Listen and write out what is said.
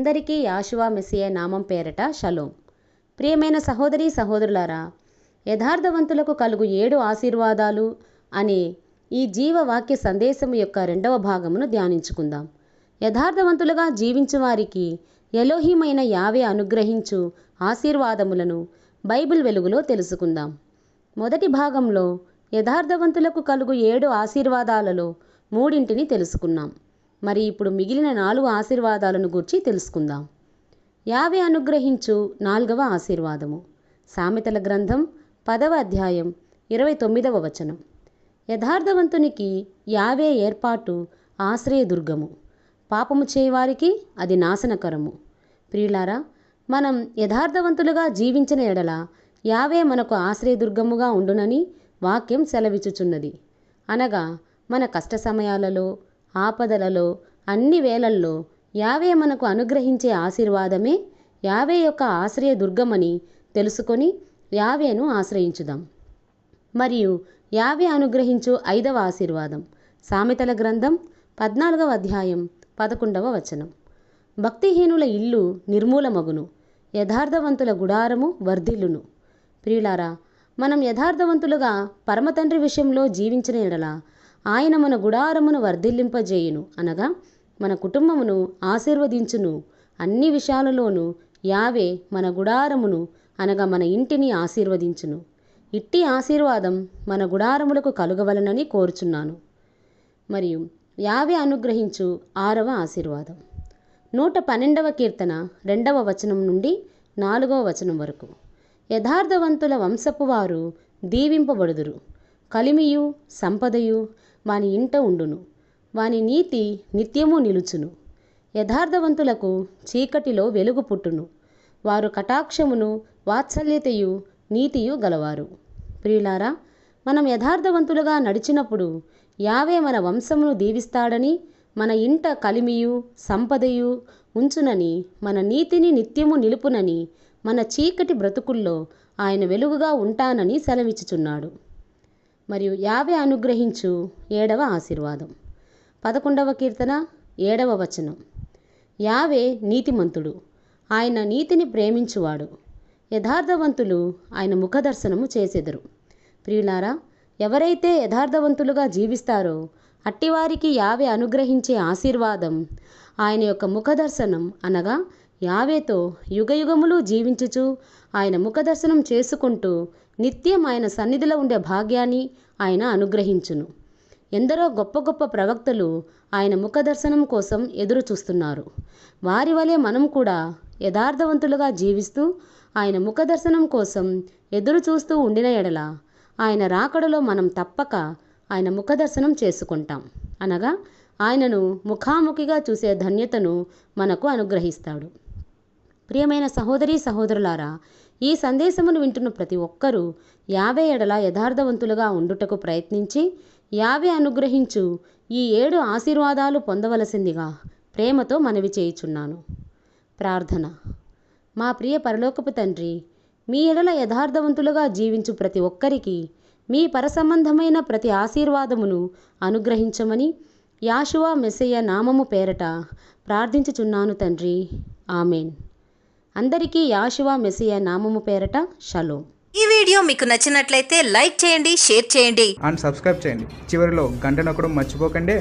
అందరికీ యాశువా మెస్సియ నామం పేరట షలోం. ప్రియమైన సహోదరి సహోదరులారా యథార్థవంతులకు కలుగు ఏడు ఆశీర్వాదాలు అనే ఈ జీవవాక్య సందేశం యొక్క రెండవ భాగమును ధ్యానించుకుందాం. యథార్థవంతులుగా జీవించు వారికి యావే అనుగ్రహించు ఆశీర్వాదములను బైబిల్ వెలుగులో తెలుసుకుందాం. మొదటి భాగంలో యథార్థవంతులకు కలుగు ఏడు ఆశీర్వాదాలలో మూడింటిని తెలుసుకున్నాం. మరి ఇప్పుడు మిగిలిన నాలుగు ఆశీర్వాదాలను గురించి తెలుసుకుందాం. యావే అనుగ్రహించు నాలుగవ ఆశీర్వాదము. సామెతల గ్రంథం పదవ అధ్యాయం ఇరవై తొమ్మిదవ వచనం. యథార్థవంతునికి యావే ఏర్పాటు ఆశ్రయదుర్గము పాపము చేయవారికి అది నాశనకరము. ప్రియులారా మనం యథార్థవంతులుగా జీవించిన ఎడల యావే మనకు ఆశ్రయదుర్గముగా ఉండునని వాక్యం సెలవిచ్చుచున్నది. అనగా మన కష్ట సమయాలలో ఆపదలలో అన్ని వేళల్లో యావే మనకు అనుగ్రహించే ఆశీర్వాదమే యావే యొక్క ఆశ్రయ దుర్గమని తెలుసుకొని యావేను ఆశ్రయించుదాం. మరియు యావే అనుగ్రహించు ఐదవ ఆశీర్వాదం. సామెతల గ్రంథం పద్నాలుగవ అధ్యాయం పదకొండవ వచనం. భక్తిహీనుల ఇల్లు నిర్మూలమగును యథార్థవంతుల గుడారము వర్ధిల్లును. ప్రియులారా మనం యథార్థవంతులుగా పరమతండ్రి విషయంలో జీవించిన ఎడలా ఆయన మన గుడారమును వర్ధిల్లింపజేయును అనగా మన కుటుంబమును ఆశీర్వదించును. అన్ని విషయాలలోనూ యావే మన గుడారమును అనగా మన ఇంటిని ఆశీర్వదించును. ఇట్టి ఆశీర్వాదం మన గుడారములకు కలుగవలనని కోరుచున్నాను. మరియు యావే అనుగ్రహించు ఆరవ ఆశీర్వాదం. నూట పన్నెండవ కీర్తన రెండవ వచనం నుండి నాలుగవ వచనం వరకు. యథార్థవంతుల వంశపు వారు దీవింపబడుదురు. కలిమియు సంపదయు వాని ఇంట ఉండును. వాని నీతి నిత్యము నిలుచును. యథార్థవంతులకు చీకటిలో వెలుగు పుట్టును. వారు కటాక్షమును వాత్సల్యతయు నీతియు గలవారు. ప్రియులారా మనం యథార్థవంతులుగా నడిచినప్పుడు యావే మన వంశమును దీవిస్తాడని మన ఇంట కలిమియు సంపదయు ఉంచునని మన నీతిని నిత్యము నిలుపునని మన చీకటి బ్రతుకుల్లో ఆయన వెలుగుగా ఉంటానని సెలవిచ్చుచున్నాడు. మరియు యావే అనుగ్రహించు ఏడవ ఆశీర్వాదం. పదకొండవ కీర్తన ఏడవ వచనం. యావే నీతిమంతుడు ఆయన నీతిని ప్రేమించువాడు. యథార్థవంతులు ఆయన ముఖదర్శనము చేసెదరు. ప్రియులారా ఎవరైతే యథార్థవంతులుగా జీవిస్తారో అట్టివారికి యావే అనుగ్రహించే ఆశీర్వాదం ఆయన యొక్క ముఖదర్శనం అనగా యావేతో యుగయుగములు జీవించుచు ఆయన ముఖదర్శనం చేసుకుంటూ నిత్యం ఆయన సన్నిధిలో ఉండే భాగ్యాన్ని ఆయన అనుగ్రహించును. ఎందరో గొప్ప గొప్ప ప్రవక్తలు ఆయన ముఖదర్శనం కోసం ఎదురు చూస్తున్నారు. వారి వలె మనం కూడా యథార్థవంతులుగా జీవిస్తూ ఆయన ముఖదర్శనం కోసం ఎదురు చూస్తూ ఉండిన ఎడల ఆయన రాకడలో మనం తప్పక ఆయన ముఖదర్శనం చేసుకుంటాం. అనగా ఆయనను ముఖాముఖిగా చూసే ధన్యతను మనకు అనుగ్రహిస్తాడు. ప్రియమైన సహోదరి సహోదరులారా ఈ సందేశమును వింటున్న ప్రతి ఒక్కరూ యాభై ఎడల యథార్థవంతులుగా ఉండుటకు ప్రయత్నించి యావే అనుగ్రహించు ఈ ఏడు ఆశీర్వాదాలు పొందవలసిందిగా ప్రేమతో మనవి చేయుచున్నాను. ప్రార్థన. మా ప్రియ పరలోకపు తండ్రి మీ ఎడల యథార్థవంతులుగా జీవించు ప్రతి ఒక్కరికి మీ పరసంబంధమైన ప్రతి ఆశీర్వాదమును అనుగ్రహించమని యాషువా మెస్సయ్య నామము పేరట ప్రార్థించుచున్నాను తండ్రి. ఆమెన్. అందరికీ యాషువా మెస్సయ్య నామము పేరట షలోం. ఈ వీడియో మీకు నచ్చినట్లయితే లైక్ చేయండి షేర్ చేయండి. అండ్ సబ్స్క్రైబ్ చేయండి. చివరిలో గంట నొక్కడం మర్చిపోకండి.